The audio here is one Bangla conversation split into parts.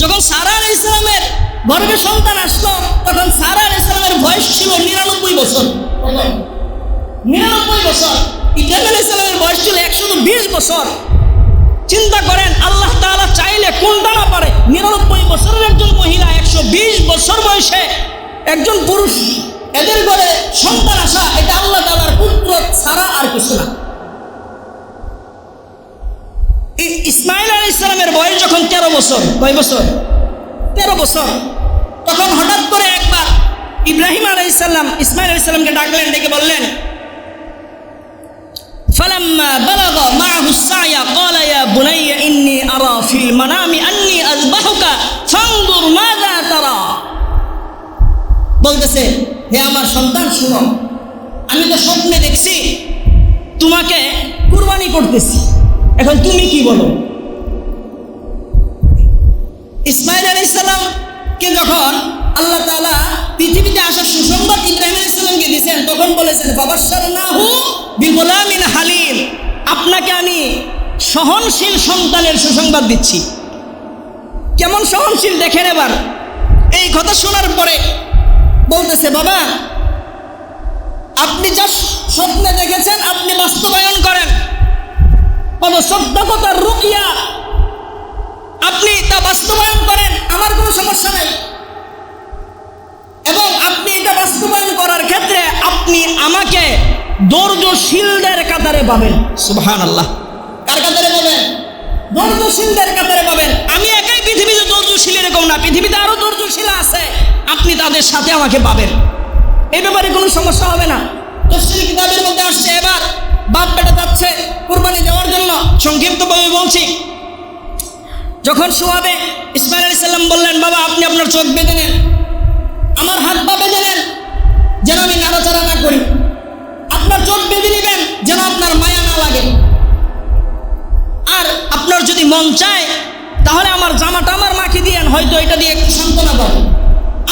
যখন সারা আলাই ইসলামের গর্ভে সন্তান আসলো, তখন সারা আলাই ইসলামের বয়স ছিল নিরানব্বই বছর। নিরানব্বই বছর। ইব্রাহিম আলাই ইসলামের বয়স ছিল একশো বিশ বছর। চিন্তা করেন, আল্লাহ তাআলা চাইলে কোনটা না পারে? নিরানব্বই বছরের একজন মহিলা একশো বিশ বছর বয়সে একজন পুরুষ, এদের ঘরে সন্তান আসা, এটা আল্লাহ তাআলার পুত্র ছাড়া আর কিছু না। ইসমাইল আলী ইসলামের বয়স যখন তেরো বছর কয় বছর তেরো বছর তখন হঠাৎ করে একবার ইব্রাহিম আলাই ইসলাম ইসমাইল আলী ইসলামকে ডাকলেন ডেকে বললেন فلما بلغ معه السعي قال يا بني إني أرى في المنام أني أذبحك فانظر ماذا ترى বলতেছে হে আমার সন্তান শুনো আমি তো স্বপ্নে দেখছি তোমাকে কুরবানি করতেছি এখন তুমি কি বলো? ইসমাইল আলী ইসলামকে যখন আল্লাহ তাআলা পৃথিবীতে আসার সুসংবাদ ইব্রাহিম আলী ইসলামকে দিয়েছেন, তখন বলেছেন বাবাসার নাহু বিগোলামিন হালিম আপনাকে আমি সহনশীল সন্তানের সুসংবাদ দিচ্ছি। কেমন সহনশীল? দেখেন এবার। এই কথা শোনার পরে বলতেছে, বাবা, আপনি যা স্বপ্নে দেখেছেন, আপনি বাস্তবায়ন করেন। অবসদ্যকতার রুকিয়া। আপনি তা বাস্তবায়ন করেন, আমার কোনো সমস্যা নেই। এবং আপনি এটা বাস্তবায়ন করার ক্ষেত্রে আপনি আমাকে দর্জশীলদের কাতারে পাবেন। সুবহান আল্লাহ কার কাতারে পাবেন? দর্জশীলদের কাতারে পাবেন। আমি একাই পৃথিবীতে দর্জশীল এরকম না, পৃথিবীতে আরও দর্জশীল আছে, আপনি তাদের সাথে আমাকে পাবেন। এই ব্যাপারে কোনো সমস্যা হবে না। তফসিল কিতাবের মধ্যে আসছে, এবার বাপ বেটা যাচ্ছে কোরবানি দেওয়ার জন্য। সংক্ষিপ্তভাবে বলছি। যখন শোয়াবে ইসমাইল আলী সাল্লাম বললেন, বাবা, আপনি আপনার চোখ বেঁধে নেন। আমার হাত পা বেঁধে নেন, যেন আমি নাড়াচাড়া না করি। আপনার চোখ বেঁধে নেবেন, যেন আপনার মায়া না লাগে। আর আপনার যদি মন চায়, তাহলে আমার জামাটা আমার মাখি দিয়েন হয়তো এটা দিয়ে একটু সান্ত্বনা পাবেন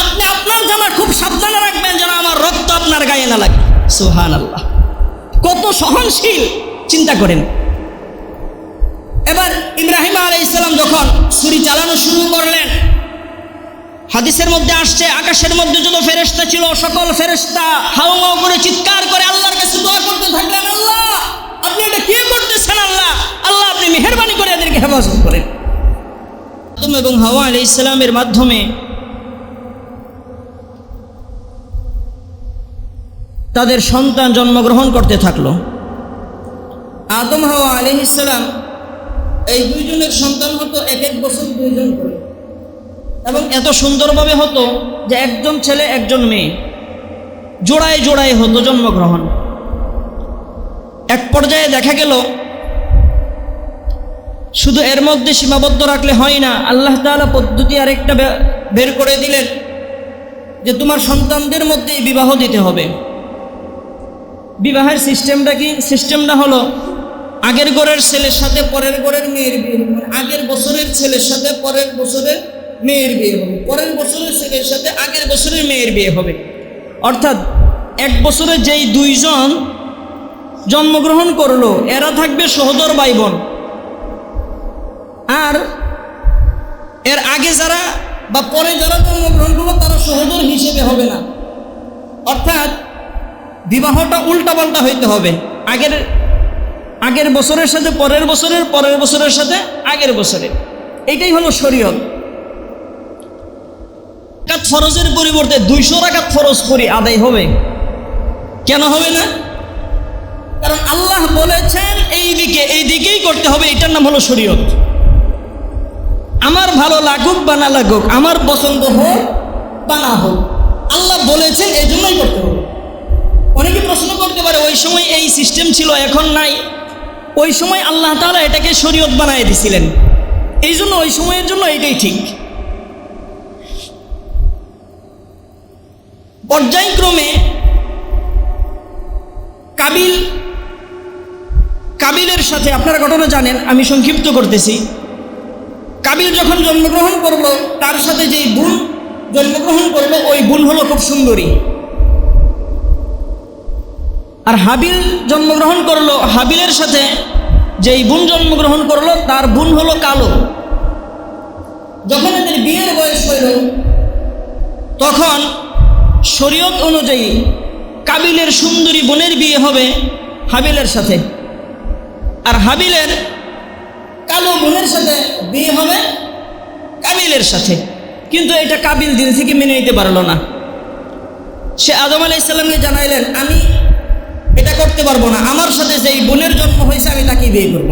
আপনি আপনার জামা খুব সাবধানে রাখবেন, যেন আমার রক্ত আপনার গায়ে না লাগে। সুহান আল্লাহ কত সহনশীল, চিন্তা করেন। এবার ইব্রাহিম আলাই ইসলাম যখন ছুরি চালানো শুরু করলেন, হাদিসের মধ্যে আসছে, আকাশের মধ্যে যত ফেরেস্তা ছিল, সকল ফেরেস্তা হাউ হাউ করে চিৎকার করে আল্লাহর কাছে দোয়া করতে থাকলেন, আল্লাহ, আপনি এটা কি করতেছেন, আল্লাহ? আল্লাহ, আপনি মেহরবানি করে এদেরকে হেফাজত করেন। এবং হাওয়া আলাই ইসলামের মাধ্যমে তাদের সন্তান জন্মগ্রহণ করতে থাকল। আদম হাওয়া আলী ইসলাম এই দুইজনের সন্তান হতো এক এক বছর দুইজন করে। এবং এত সুন্দরভাবে হতো যে একজন ছেলে, একজন মেয়ে। জোড়ায় জোড়ায় হতো জন্মগ্রহণ। এক পর্যায়ে দেখা গেল, শুধু এর মধ্যে সীমাবদ্ধ রাখলে হয় না, আল্লাহ তাআলা পদ্ধতি আরেকটা বের করে দিলেন যে তোমার সন্তানদের মধ্যে বিবাহ দিতে হবে। বিবাহের সিস্টেমটা কি? সিস্টেমটা হলো আগের ঘরের ছেলের সাথে পরের ঘরের মেয়ের বিয়ে হবে। মানে আগের বছরের ছেলের সাথে পরের বছরের মেয়ের বিয়ে হবে। পরের বছরের ছেলের সাথে আগের বছরের মেয়ের বিয়ে হবে। অর্থাৎ এক বছরে যেই দুইজন জন্মগ্রহণ করল, এরা থাকবে সহোদর ভাই বোন আর এর আগে যারা বা পরে যারা জন্মগ্রহণ করল তারা সহোদর হিসেবে হবে না। অর্থাৎ বিবাহটা উল্টাপাল্টা হইতে হবে। আগের আগের বছরের সাথে পরের বছরের পরের বছরের সাথে আগের বছরের। এইটাই হলো শরীয়ত। রাকাত ফরজের পরিবর্তে দুইশো রাকাত ফরজ করি আদায় হবে। কেন হবে না? কারণ আল্লাহ বলেছেন এই দিকে এই দিকেই করতে হবে, এটার নাম হলো শরীয়ত। আমার ভালো লাগুক বা না লাগুক, আমার পছন্দ হোক বা না হোক, আল্লাহ বলেছেন, এই জন্যই করতে হবে। অনেকে প্রশ্ন করতে পারে, ওই সময় এই সিস্টেম ছিল, এখন নাই। ওই সময় আল্লাহ তাআলা এটাকে শরীয়ত বানায় দিছিলেন। এই জন্য ওই সময়ের জন্য এটাই ঠিক। পর্যায়ক্রমে কাবিল, কাবিলের সাথে, আপনারা ঘটনা জানেন, আমি সংক্ষিপ্ত করতেছি। কাবিল যখন জন্মগ্রহণ করল, তার সাথে যেই বোন জন্মগ্রহণ করল ওই বোন হলো খুব সুন্দরী। আর হাবিল জন্মগ্রহণ করল, হাবিলের সাথে যেই বোন জন্মগ্রহণ করল, তার বোন হলো কালো। যখন এদের বিয়ের বয়স হইল, তখন শরীয়ত অনুযায়ী কাবিলের সুন্দরী বোনের বিয়ে হবে হাবিলের সাথে। আর হাবিলের কালো বোনের সাথে বিয়ে হবে কাবিলের সাথে। কিন্তু এটা কাবিল দিন থেকে মেনে নিতে পারল না। সে আদম আলাহ ইসলামকে জানাইলেন, আমি এটা করতে পারব না। আমার সাথে যেই বোনের জন্ম হয়েছে, আমি তাকে বিয়ে করব।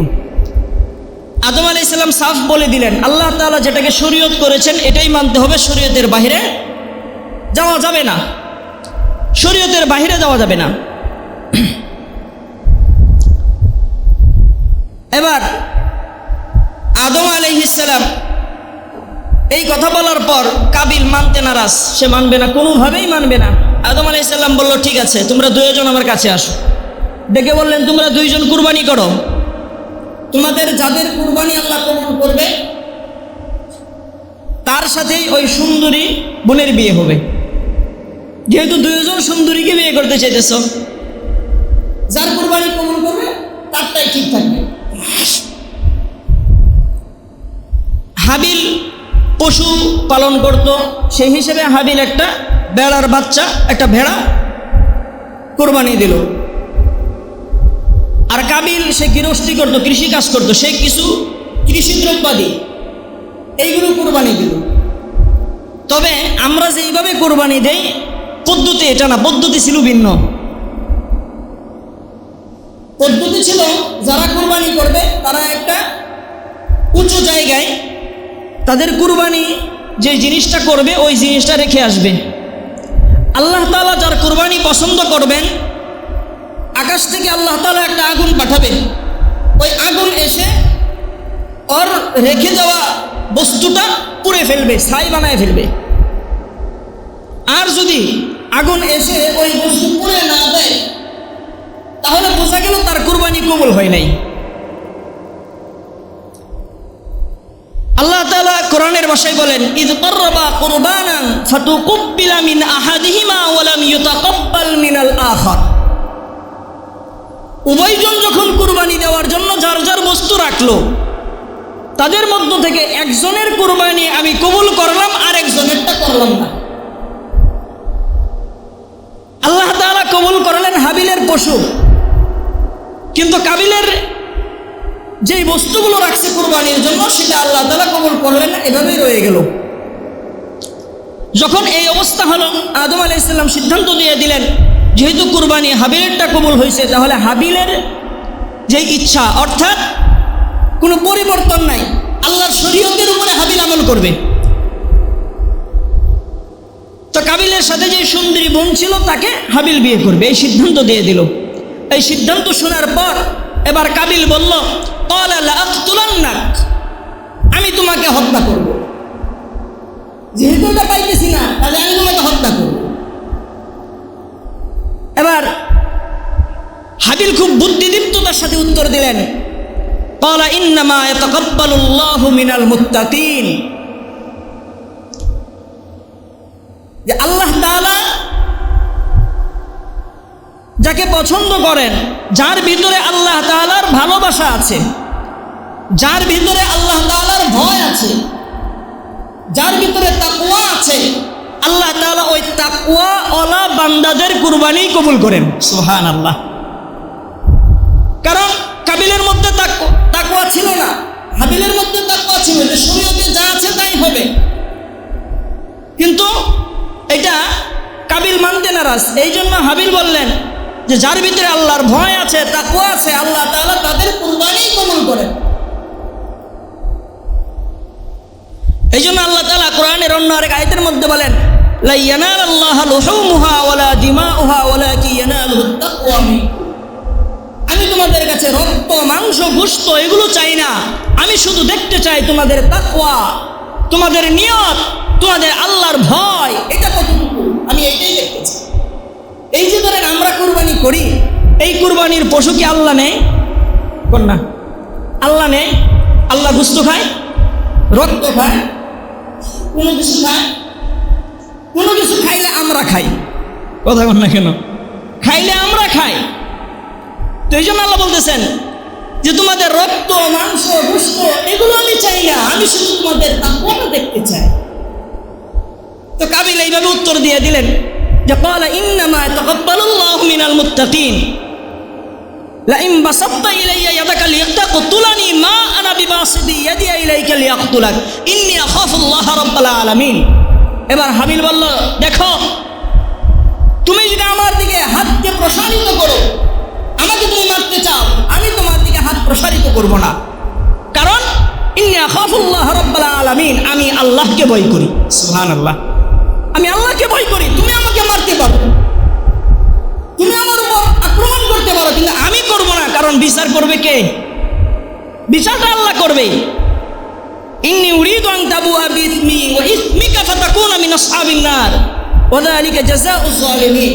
আদম আলাহ ইসলাম সাফ বলে দিলেন, আল্লাহ তাআলা যেটাকে শরীয়ত করেছেন, এটাই মানতে হবে শরীয়তের বাহিরে যাওয়া যাবে না। শরীয়তের বাহিরে যাওয়া যাবে না। এবার আদম আলাইহিসালাম এই কথা বলার পর কাবিল মানতে নারাজ। সে মানবে না, কোনোভাবেই মানবে না। আদম আলাইসাল্লাম বলল, ঠিক আছে, তোমরা দুইজন আমার কাছে আসো। ডেকে বললেন, তোমরা দুইজন কুরবানি করো। তোমাদের যাদের কুরবানি আল্লাহ কবুল করবে, তার সাথেই ওই সুন্দরী বোনের বিয়ে হবে। যেহেতু দুইজন সুন্দরীকে বিয়ে করতে চাইতেছ, যার কুরবানি কবুল করবে, তারটাই ঠিক থাকবে। হাবিল পশু পালন করত, সেই হিসেবে হাবিল একটা বেড়ার বাচ্চা একটা ভেড়া কোরবানি দিল। আর কাবিল, সে গৃহস্থী করতো কৃষি কাজ করতো, সে কিছু কৃষি দ্রব্যাদি এইগুলো কোরবানি দিল। তবে আমরা যেইভাবে কোরবানি দেই, পদ্ধতি এটা না, পদ্ধতি ছিল ভিন্ন। পদ্ধতি ছিল, যারা কোরবানি করবে, তারা একটা উঁচু জায়গায় তাদের কুরবানি যে জিনিসটা করবে, ওই জিনিসটা রেখে আসবে। আল্লাহ তালা যার কুরবানি পছন্দ করবেন, আকাশ থেকে আল্লাহ তালা একটা আগুন পাঠাবেন ওই আগুন এসে ওর রেখে যাওয়া বস্তুটা পুড়ে ফেলবে, ছাই বানায় ফেলবে। আর যদি আগুন এসে ওই বস্তু পুড়ে না দেয়, তাহলে বোঝা গেল তার কুরবানি কবুল হয় নাই। আল্লাহ তাআলা কোরআনের ভাষায় বলেন, Eid qurbanan fatuqabbala min ahadihima wa lam yutaqabbal min al-akhar উভয়জন যখন কুরবানি দেওয়ার জন্য যার যার বস্তু রাখল, তাদের মধ্য থেকে একজনের কুরবানি আমি কবুল করলাম আর একজনেরটা করলাম না। আল্লাহ তাআলা কবুল করলেন হাবিলের পশু, কিন্তু কাবিলের যেই বস্তুগুলো রাখছে কোরবানির জন্য, সেটা আল্লাহ তালা কবল করলেন, এভাবেই রয়ে গেল। যখন এই অবস্থা হলো, আদম আলাহ ইসলাম সিদ্ধান্ত দিয়ে দিলেন, যেহেতু কুরবানি হাবিলেরটা কবুল হয়েছে, তাহলে হাবিলের যে ইচ্ছা, অর্থাৎ কোনো পরিবর্তন নাই, আল্লাহর শরীয়তের উপরে হাবিল আমল করবে। তো কাবিলের সাথে যে সুন্দরী বোন ছিল, তাকে হাবিল বিয়ে করবে, এই সিদ্ধান্ত দিয়ে দিল। এই সিদ্ধান্ত শোনার পর এবার কাবিল বলল আমি তোমাকে হত্যা করব। যেহেতু এটা পাইতেছি না, তাহলে আমি তোমাকে হত্যা করব। এবার হাবিল খুব বুদ্ধিদীপ্ততার সাথে উত্তর দিলেন আল্লাহ তাআলা যাকে পছন্দ করেন, যার ভিতরে আল্লাহ তাআলার ভালোবাসা আছে, যার ভিতরে আল্লাহ তাআলার ভয় আছে, যার ভিতরে তাকওয়া আছে, আল্লাহ তাআলা ওই তাকওয়া ওলা বান্দাদের কুরবানি কবুল করেন। সুবহান আল্লাহ কারণ কাবিলের মধ্যে তাক- তাকওয়া ছিল না। হাবিলের মধ্যে তাকওয়া ছিল যে শরীয়তে যা আছে তাই হবে। কিন্তু এটা কাবিল মানতে নারাজ। এই জন্য হাবিল বললেন যে যার ভিতরে আল্লাহর ভয় আছে তাকুয়া আছে, আল্লাহ তাআলা তাদের কুরবানি কবুল করেন এই জন্য আল্লাহ তালা কোরআনের অন্য আরেক আয়াতের মধ্যে বলেন আমি তোমাদের কাছে রক্ত, মাংস গুস্ত এগুলো চাই না। আমি শুধু দেখতে চাই তোমাদের তাকওয়া, তোমাদের নিয়ত, তোমাদের আল্লাহর ভয়। এটা কতটুকু? আমি এইটাই দেখতে চাই। এই যে ধরেন আমরা কুরবানি করি, এই কুরবানির পশু কি আল্লাহ নেই কোন না আল্লাহ নেই আল্লাহ গুস্ত খায়? রক্ত খায়? কোনো কিছু খায়? কোনো কিছু খাইলে আমরা খাই। কথা না কেন? খাইলে আমরা খাই। তো এই জন্য আল্লাহ বলতেছেন যে তোমাদের রক্ত, মাংস, গোস্ত, এগুলো আমি চাই না। আমি শুধু তোমাদের তাকওয়াটা দেখতে চাই। তো কাবিল এইভাবে উত্তর দিয়ে দিলেন। যে قال انما يتقبل الله من المتقين لئن بسطت الي يدك لتقتلني ما انا بباسط يدي اليك ليقتلك اني اخاف الله رب العالمين এবার হাবিল বলল দেখো তুমি যদি আমার দিকে হাতকে প্রসারিত করো আমাকে তুমি মারতে চাও আমি তোমার দিকে হাত প্রসারিত করব না কারণ ইন্নি আখাফুল্লাহ রাব্বাল আলামিন আমি আল্লাহকে ভয় করি সুবহানাল্লাহ আমি আল্লাহকে ভয় করি, তুমি আমাকে মারতে পারো। তুমি আমার উপর আক্রমণ করতে পারো, কিন্তু আমি করব না, কারণ বিচার করবে কে? বিচারটা আল্লাহ করবে। ইন্নি উরিদু আন তাবুআ বিইসমি ওয়া ইসমিকা ফাতাকুনা মিন আসহাবিন নার। ওয়া যালিকা জাযাউজ জালিমিন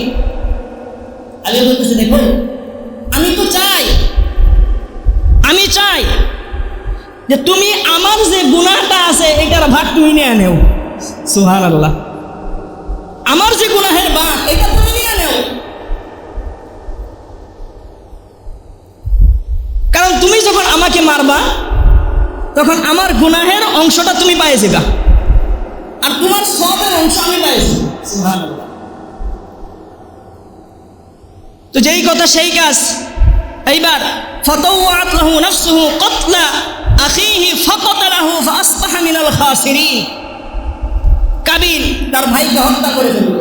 আল্লাহ বলতেছে দেখো আমি তো চাই, আমি চাই যে তুমি আমার যে গুনাহটা আছে, এটার ভাগ তুমি নিয়ে নেও। সুবহানাল্লাহ। আমার যে গুনাহের ভাগ এটা তুমি নিয়ে নেও। কারণ তুমি যখন আমাকে মারবা, তখন আমার গুনাহের অংশটা তুমি পায়ে যাবা। আর তোমার সবের অংশ আমি পাইছি তো যেই কথা, সেই কাজ। এইবার ফতওয়াত লাহু নাফসুহু কতলা আখিহি ফাকাতালাহু ফাসবাহা মিনাল খাসিরিন। কাবিল তার ভাইকে হত্যা করে ফেলল।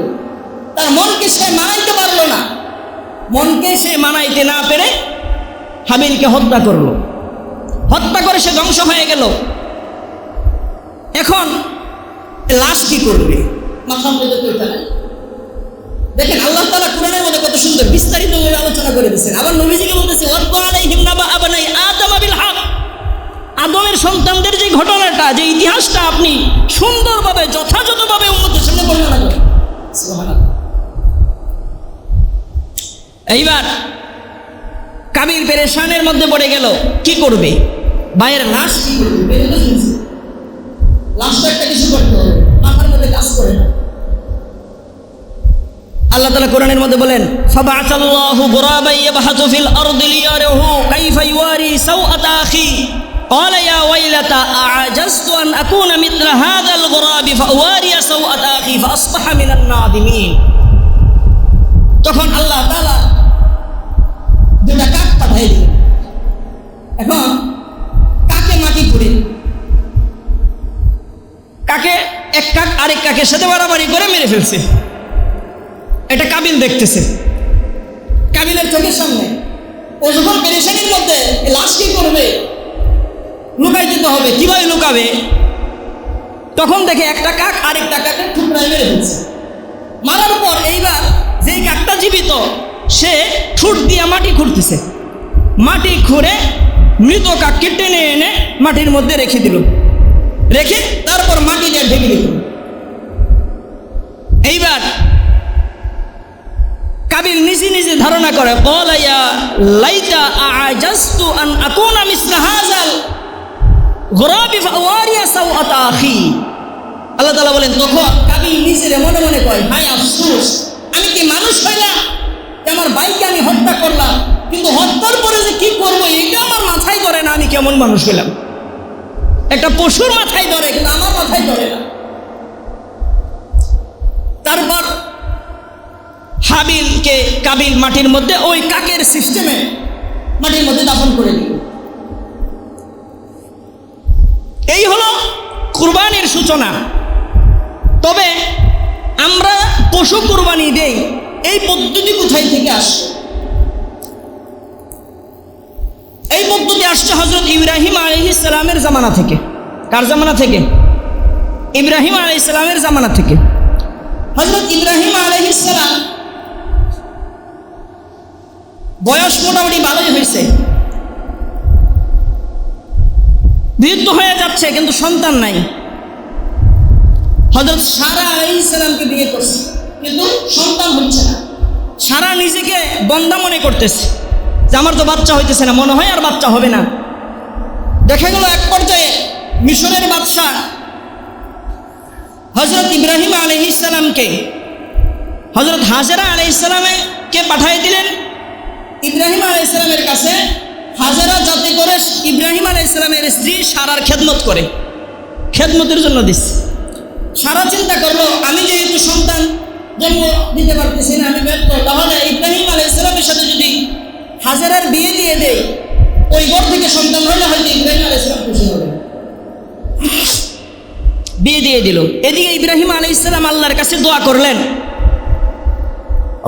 তার মনকে সে মানাইতে পারল না। মনকে সে মানাইতে না পেরে হাবিলকে হত্যা করল। হত্যা করে সে ধ্বংস হয়ে গেল। এখন লাশ কি করবে। দেখেন আল্লাহ তালা কোরআনের মধ্যে কত সুন্দর বিস্তারিত আলোচনা করে দিয়েছেন। আবার নবীজিকে বলতেছে আদমের সন্তানদের যে ঘটনাটা, যে ইতিহাসটা আপনি সুন্দরভাবে, যথাযথভাবে উন্মতের সামনে করেন সুবহানাল্লাহ। এইবার কাবিল পেরেশানের মধ্যে পড়ে গেল, কি করবে? ভাইয়ের লাশ কি করবে। লাশটা একটা কিছু করতে হবে মধ্যে কাজ করে না। আল্লাহ কোরআনের মধ্যে বলেন قال يا ويلتى أعجزت أن أكون مثل هذا الغراب فأواري سوءة أخي فأصبح من النادمين তখন আল্লাহ তাআলা দুটা কাক পাঠাই দিল এখন কাকে মাটি করে কাকে এক কাক আরেক কাকের সাথে বাড়াবাড়ি করে মেরে ফেলছে এটা কাবিল দেখতেছে কাবিলের চোখের সামনে ও যখন পেরেশানির মধ্যে এই লাশ কি করবে লুকাই যেতে হবে। কীভাবে লুকাবে? তখন দেখে একটা কাক আরেকটা কাকের টুকরায় মেরে ফেলছে। মারার পর এইবার যেই কাকটা জীবিত, সে ঠুট দিয়ে মাটি খুঁড়তেছে। মাটি খুঁড়ে মৃত কাককে টেনে এনে মাটির মধ্যে রেখে দিল। রেখে তারপর মাটি দিয়ে ঢেকে দিল। এইবার কাবিল নিজে নিজে ধারণা করে কলাইয়া লাইতা আজাস্তু আন আকুনা মিসলা হাজাল? আল্লাহ তাআলা বলেন, তখন কাবিল নিজের মনে মনে কয় হায় আফসোস, আমি কি মানুষ হইলাম আমার ভাইকে আমি হত্যা করলাম, কিন্তু হত্যার পরে যে কি করব, এটা আমার মাথায় ধরে না, আমি কেমন মানুষ হইলাম? একটা পশুর মাথায় ধরে, কিন্তু আমার মাথায় ধরে না। তারপর হাবিলকে কাবিল মাটির মধ্যে, ওই কাকের সিস্টেমে মাটির মধ্যে দাফন করে দিল এই হলো কুরবানির সূচনা। তবে আমরা পশু কুরবানি দেই, এই পদ্ধতি কোথায় থেকে আসে এই পদ্ধতি আসছে হজরত ইব্রাহিম আলহি সালামের জামানা থেকে। কার জামানা থেকে? ইব্রাহিম আলহি সালামের জামানা থেকে। হজরত ইব্রাহিম আলহি সালাম বয়স মোটামুটি ভালোই হয়েছে। বৃদ্ধ হয়ে যাচ্ছে, কিন্তু সন্তান নাই। হজরত সারা আলাইসালামকে বিয়ে করছে, কিন্তু সন্তান হচ্ছে না। সারা নিজেকে বন্দা মনে করতেছে, যে আমার তো বাচ্চা হইতেছে না, মনে হয় আর বাচ্চা হবে না। দেখা গেল এক পর্যায়ে মিশরের বাদশাহ হজরত ইব্রাহিম আলহ ইসলামকে হজরত হাজরা আলহ ইসলামে কে পাঠিয়ে দিলেন? ইব্রাহিম আলহ ইসলামের কাছে হাজারা যাতে করে ইব্রাহিম আলাই ইসলামের স্ত্রী সারার খেদমত করে। খেদমতের জন্য দিস। সারা চিন্তা করল, আমি যেহেতু সন্তান, জন্ম দিতে পারতেছি না, আমি ব্যর্থ, তাহলে ইব্রাহিম আলাই ইসলামের সাথে যদি হাজারার বিয়ে দিয়ে দেয় ওই ঘর থেকে সন্তান হলে হয়তো ইব্রাহিম আলাই ইসলাম খুশি হবে। বিয়ে দিয়ে দিল। এদিকে ইব্রাহিম আলাই ইসলাম আল্লাহর কাছে দোয়া করলেন,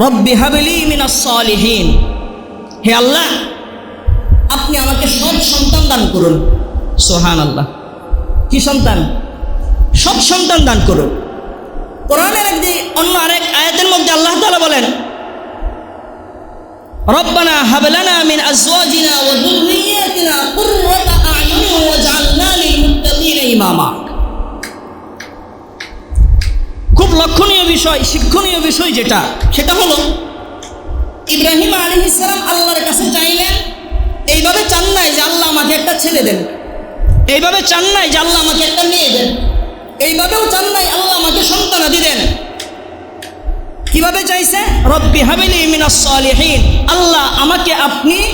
রব্বি হাবলি মিনাস সালিহিন। হে আল্লাহ আপনি আমাকে সব সন্তান দান করুন। সোহান আল্লাহ কি সন্তান? সব সন্তান দান করুন। কোরআনের একদি অন্য আরেক আয়াতের মধ্যে আল্লাহ তাআলা বলেন, রব্বানা হাবলানা আজওয়াজিনা ওয়া যুররিয়াতিনা কুররাতা লিল ইমামা। খুব লক্ষণীয় বিষয়, শিক্ষণীয় বিষয় যেটা, সেটা হলো, ইব্রাহিম আলী ইসলাম আল্লাহর কাছে চাইলেন এইভাবে চান নাই যে আল্লাহ আমাকে একটা ছেলে দেন। এইভাবে চান নাই যে আল্লাহ আমাকে একটা মেয়ে দেন। এইভাবেও চান নাই আল্লাহ আমাকে সন্তানাদি দেন। কীভাবে চাইছে? রব্বি হাবিলি মিনাস সালিহিন। আল্লাহ আমাকে আপনি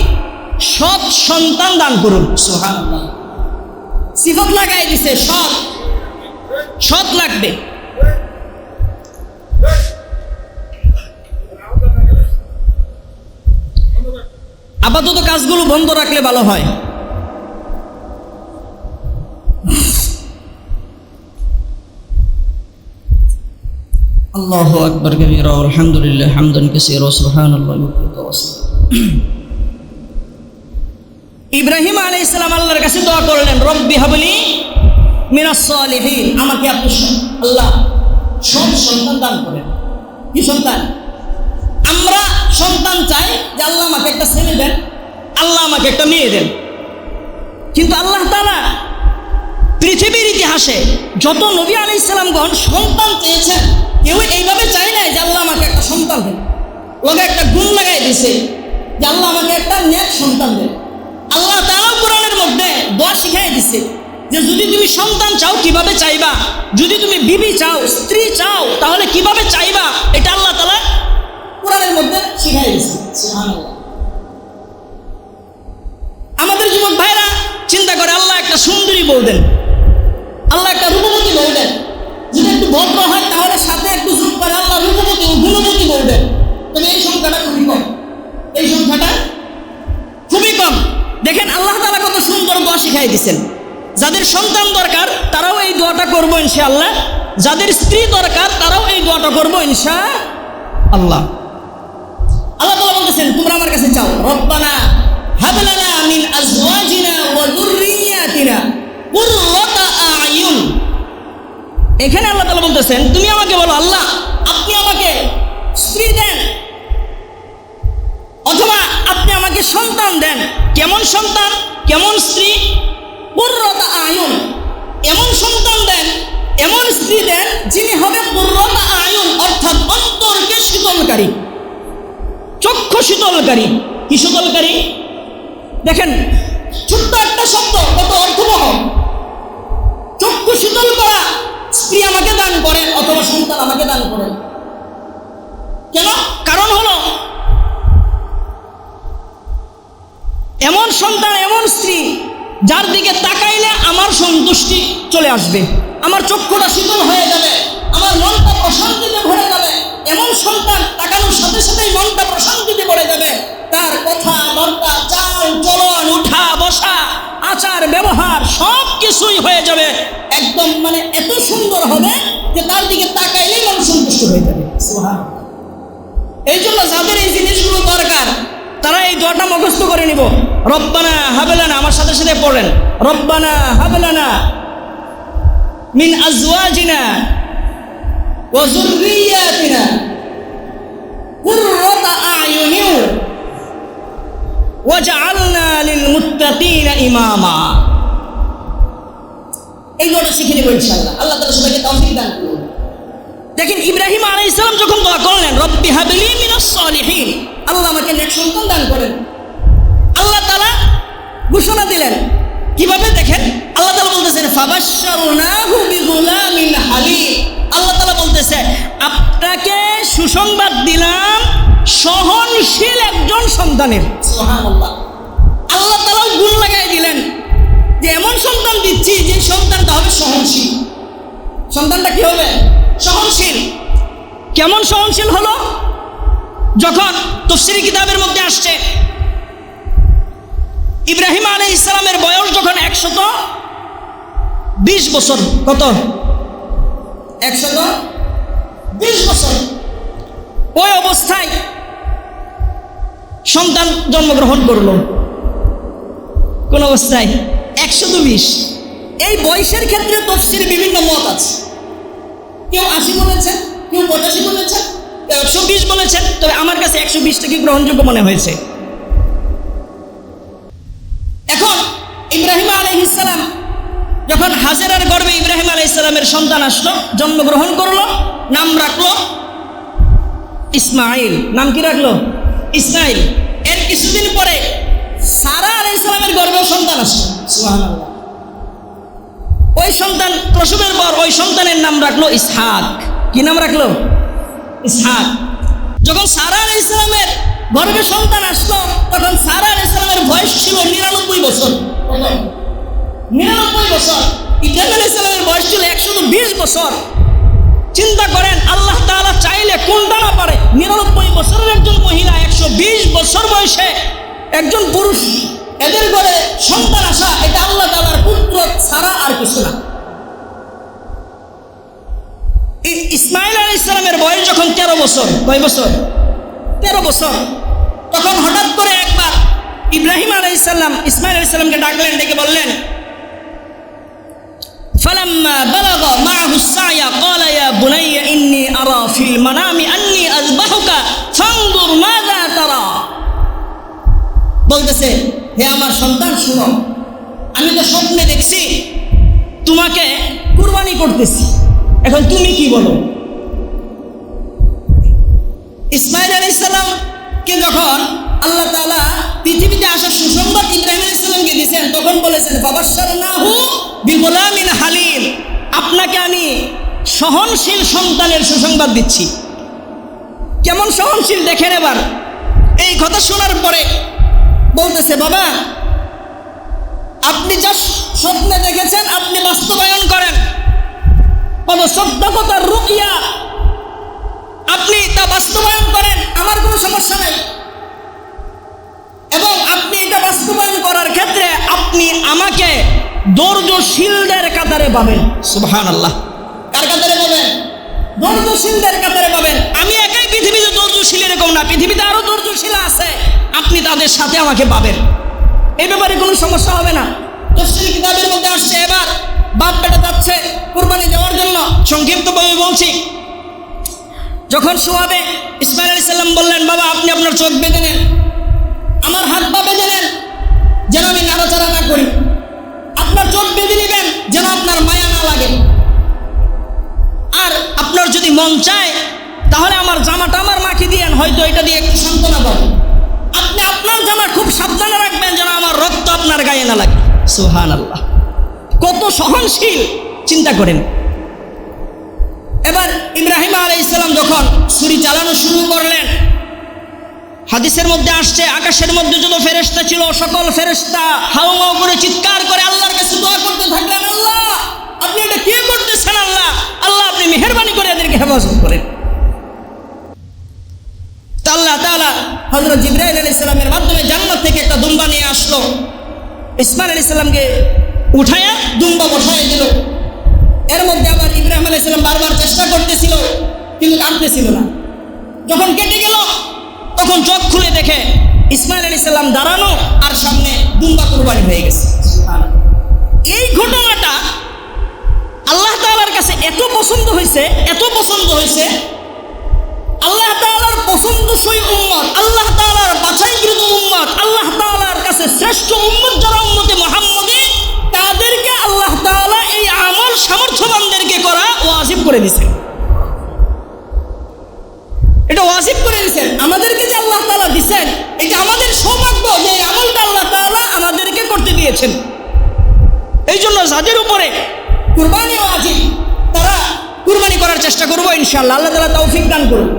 সৎ সন্তান দান করুন। সুবহানাল্লাহ। সিফত লাগাই দিছে সৎ। সৎ লাগবে। আপাতত কাজগুলো বন্ধ রাখলে ভালো হয়। আল্লাহু আকবার কবীরা, আলহামদুলিল্লাহ, হামদান কাসীরা, সুবহানাল্লাহ ইব্রাহিম আলাইহিস সালাম আল্লাহর কাছে দোয়া করলেন, রব্বি হাবলি মিনাস সালিহিন। আমাকে আপনি আল্লাহ সব সন্তান দান করেন। কি সন্তান? আমরা সন্তান চাই যে আল্লাহ আমাকে একটা ছেলে দেন, আল্লাহ আমাকে একটা মেয়ে দেন। কিন্তু আল্লাহ তাআলা পৃথিবীর ইতিহাসে যত নবী আলি ইসলামগণ সন্তান চেয়েছেন কেউ এইভাবে চায় নাই যে আল্লাহ আমাকে একটা সন্তান দেন। লগে একটা গুণ লাগাই দিছে যে আল্লাহ আমাকে একটা নেক সন্তান দেন। আল্লাহ তাআলা কোরআনের মধ্যে দোয়া শিখাই দিছে যে যদি তুমি সন্তান চাও, কীভাবে চাইবা? যদি তুমি বিবি চাও, স্ত্রী চাও, তাহলে কীভাবে চাইবা? এটা আল্লাহ তাআলা কোরআনের মধ্যে শিখাই আমাদের যুবক ভাইরা, চিন্তা করে আল্লাহ একটা সুন্দরী বউ দেন। আল্লাহ একটা রূপবতী বউ দেন। যদি একটু ভদ্র হয়, তাহলে সাথে একটু যোগ করে আল্লাহ রূপবতী ও গুণবতী বউ দেন। তবে এই সংখ্যাটা খুবই কম। এই সংখ্যাটা খুবই কম। দেখেন, আল্লাহ তাআলা কত সুন্দর দোয়া শিখাই দিছেন যাদের সন্তান দরকার, তারাও এই দোয়াটা করব ইনশাআল্লাহ। যাদের স্ত্রী দরকার, তারাও এই দোয়াটা করব ইনশা আল্লাহ বলতেছেন তোমরা আমার কাছে চাও। রব্বানা হাবলানা মিন আজওয়াজিনা ওয়া যুররিয়াতিনা কুররাতা আয়ুন। এখানে আল্লাহ তাআলা বলতেছেন, তুমি আমাকে বলো, আল্লাহ, আপনি আমাকে স্ত্রী দেন অথবা আপনি আমাকে সন্তান দেন। কেমন সন্তান? কেমন স্ত্রী? কুররাতা আয়ুন। এমন সন্তান দেন, এমন স্ত্রী দেন যিনি হবে কুররাতা আয়ুন, অর্থাৎ অন্তরকে শীতলকারী। চক্ষু শীতলকারী। কি শীতলকারী? দেখেন, ছোট্ট একটা শব্দ, কত অর্থবহ। চক্ষু শীতল করা, স্ত্রী আমাকে দান করেন, অথবা সন্তান আমাকে দান করেন। কেন? কারণ হলো, এমন সন্তান, এমন স্ত্রী, যার দিকে তাকাইলে আমার সন্তুষ্টি চলে আসবে। আমার চক্ষুটা শীতল হয়ে যাবে, আমার মনটা প্রশান্তিতে ভরে যাবে এমন সন্তান তাকানোর সাথে সাথেই মনটা প্রশান্তিতে ভরে যাবে। তার কথা বার্তা চাল, চলন, উঠা, বসা, আচার, ব্যবহার সব কিছুই হয়ে যাবে। একদম মানে এত সুন্দর হবে যে তার দিকে তাকাইলেই মন সন্তুষ্ট হয়ে যাবে। এই জন্য যাদের এই জিনিসগুলো দরকার, তারা এই দোয়াটা মুখস্থ করে নিব। রব্বানা হাবেলানা আমার সাথে সাথে পড়েন। রব্বানা হাবেলানা মিন আজওয়াজিনা ওয়া যুররিয়াতিনা কুররাতা আয়ুনিন ওয়াজআলনা লিল মুত্তাকিনা ইমামা। এই দোয়াটা শিখে নেব ইনশাআল্লাহ। আল্লাহ তাআলা সবাইকে তৌফিক দান করুন। দেখেন ইব্রাহিম আলাইহিস সালাম যখন দোয়া করলেন, রব্বি হাবলি মিনাস সালিহিন আল্লাহ আমাকে নেক সন্তান দান করেন। আল্লাহ তাআলা ঘোষণা দিলেন কীভাবে দেখেন? আল্লাহ তাআলা বলতেছেন আল্লাহ তাআলা বলতেছে, আপনাকে সুসংবাদ দিলাম সহনশীল একজন সন্তানের। আল্লাহ তালাও গুণ লাগাই দিলেন যে এমন সন্তান দিচ্ছি যে সন্তানটা হবে সহনশীল। সন্তানটা কি হবে? সহনশীল। কেমন সহনশীল হলো? যখন তফসিরি কিতাবের মধ্যে আসছে, ইব্রাহিম আলাই ইসলামের বিশ বছর, কত? একশত বিশ বছর। ওই অবস্থায় সন্তান জন্মগ্রহণ করল। কোন অবস্থায়? একশত বিশ। এই বয়সের ক্ষেত্রে তফসির বিভিন্ন মত আছে। কেউ আশি বলেছেন কেউ পঁচাশি বলেছেন কেউ একশো বিশ বলেছেন তবে আমার কাছে একশো বিশটাকে গ্রহণযোগ্য মনে হয়েছে? এখন ইব্রাহিম আলহিসাম যখন হাজেরার গর্বে ইব্রাহিম আলাইসালামের সন্তান আসলো, জন্মগ্রহণ করল, নাম রাখল ইসমাইল নাম কি রাখল? ইসমাইল এর কিছুদিন পরে সারা আলাইসালামের গর্বেও সন্তান আসলো। ওই সন্তান, প্রসবের পর ওই সন্তানের নাম রাখল ইসহাক। কি নাম রাখল? ইসহাক। যখন সারা আলাই ইসলামের গর্বে সন্তান আসলো, তখন সারা আলাই ইসলামের বয়স ছিল নিরানব্বই বছর। নিরানব্বই বছর। ইব্রাহিম আলাই ইসলামের বয়স ছিল একশো বিশ বছর। চিন্তা করেন, আল্লাহ তাআলা চাইলে কোনটা না পারে? নিরানব্বই বছরের একজন মহিলা একশো বিশ বছর বয়সে একজন পুরুষ, এদের ঘরে সন্তান আসা, এটা আল্লাহ তাআলার পুত্র ছাড়া আর কিছু না। ইসমাইল আলী ইসলামের বয়স যখন তেরো বছর, কয় বছর? তেরো বছর। তখন হঠাৎ করে একবার ইব্রাহিম আলাই ইসমাইল আলী ডাকলেন, ডেকে বললেন ফালাম্মা বালাগা মাআহু সায়া ক্বালা ইয়া বুনাইয়া ইন্নী আরা ফিল মানামি আন্নী আযবাহুকা ফানজুর মাযা তারা বলতেছে, হে আমার সন্তান, শুনো, আমি তো স্বপ্নে দেখছি, তোমাকে কুরবানি করতেছি। এখন তুমি কি বলো? ইসমাইল আলাইহিস সালামকে যখন আল্লাহ তাআলা পৃথিবীতে আসার সুসংবাদ ইব্রাহিম ইসলামকে দিয়েছেন। তখন বলেছেন বাবাসার নাহু বিগোলামিন হালিম আপনাকে আমি সহনশীল সন্তানের সুসংবাদ দিচ্ছি। কেমন সহনশীল? দেখেন এবার। এই কথা শোনার পরে বলতেছে, বাবা, আপনি যা স্বপ্নে দেখেছেন, আপনি বাস্তবায়ন করেন। কত সত্যকতার রুকিয়া। আপনি তা বাস্তবায়ন করেন। আমার কোনো সমস্যা নাই। এবং আপনি এটা বাস্তবায়ন করার ক্ষেত্রে আপনি আমাকে দর্জশীলদের কাতারে পাবেন। সুবহান আল্লাহ কার কাতারে পাবেন? দর্জশীলদের কাতারে পাবেন। আমি একাই পৃথিবীতে দর্জশীল এরকম না পৃথিবীতে আরও দর্জশীল আছে। আপনি তাদের সাথে আমাকে পাবেন। এই ব্যাপারে কোনো সমস্যা হবে না। তফসিল কিতাবের মধ্যে আসছে এবার বাপ বেটা যাচ্ছে কুরবানি দেওয়ার জন্য। সংক্ষিপ্ত সংক্ষিপ্তভাবে বলছি যখন শোয়াবে ইসমাইল আলী সাল্লাম বললেন বাবা আপনি আপনার চোখ বেঁধে নেন। আমার হাত পা বেঁধে নেন। যেন আমি নাড়াচাড়া না করি। আপনার চোখ বেঁধে নেবেন, যেন আপনার মায়া না লাগে। আর আপনার যদি মন চায়, তাহলে আমার জামাটা আমার মাকে দিয়েন, হয়তো এটা দিয়ে একটু সান্ত্বনা পাবেন আপনি আপনার জামা খুব সাবধানে রাখবেন, যেন আমার রক্ত আপনার গায়ে না লাগে। সুহান আল্লাহ কত সহনশীল, চিন্তা করেন। এবার ইব্রাহিম আলাই ইসলাম যখন ছুরি চালানো শুরু করলেন হাদিসের মধ্যে আসছে, আকাশের মধ্যে যত ফেরেস্তা ছিল, সকল ফেরেস্তা হাউ মাউ করে চিৎকার করে আল্লাহর কাছে দোয়া করতে থাকলেন, আল্লাহ, আপনি এটা কি করতেছেন, আল্লাহ? আল্লাহ, আপনি মেহরবানি করে এদেরকে হেফাজত করেন। আল্লাহ তাআলা হযরত জিবরাইল আলাইহিস সালামের মাধ্যমে জান্নাত থেকে একটা দুম্বা নিয়ে আসলো। ইসমাইল আলাইহিস সালামকে উঠায়া দুম্বা বসায় দিল। এর মধ্যে আবার ইব্রাহিম আলাইহিস সালাম বারবার চেষ্টা করতেছিল, কিন্তু কাটতেছিল না। যখন কেটে গেল তখন চোখ খুলে দেখে ইসমাইল আলী সাল্লাম দাঁড়ানো আর সামনে দুম্বা কুরবানি হয়ে গেছে। এই ঘটনাটা আল্লাহ তাআলার কাছে এত পছন্দ হয়েছে, এত পছন্দ হয়েছে, আল্লাহ তাআলার পছন্দসই উম্মত, আল্লাহ তাআলার বাছাইকৃত উম্মত, আল্লাহ তাআলার কাছে শ্রেষ্ঠ উম্মত যারা উম্মতে মুহাম্মদী, তাদেরকে আল্লাহ তাআলা এই আমল সামর্থ্যবানদেরকে করা ওয়াজিব করে দিয়েছেন। এটা ওয়াজিব করে দিয়েছেন। আমাদেরকে যে আল্লাহ তাআলা দিচ্ছেন এটা আমাদের সৌভাগ্য যে এই আমলটা আল্লাহ তাআলা আমাদেরকে করতে দিয়েছেন। এই জন্য যাদের উপরে কুরবানি ওয়াজিব তারা কুরবানি করার চেষ্টা করব ইনশাল্লাহ আল্লাহ তাআলা তৌফিক দান করুন।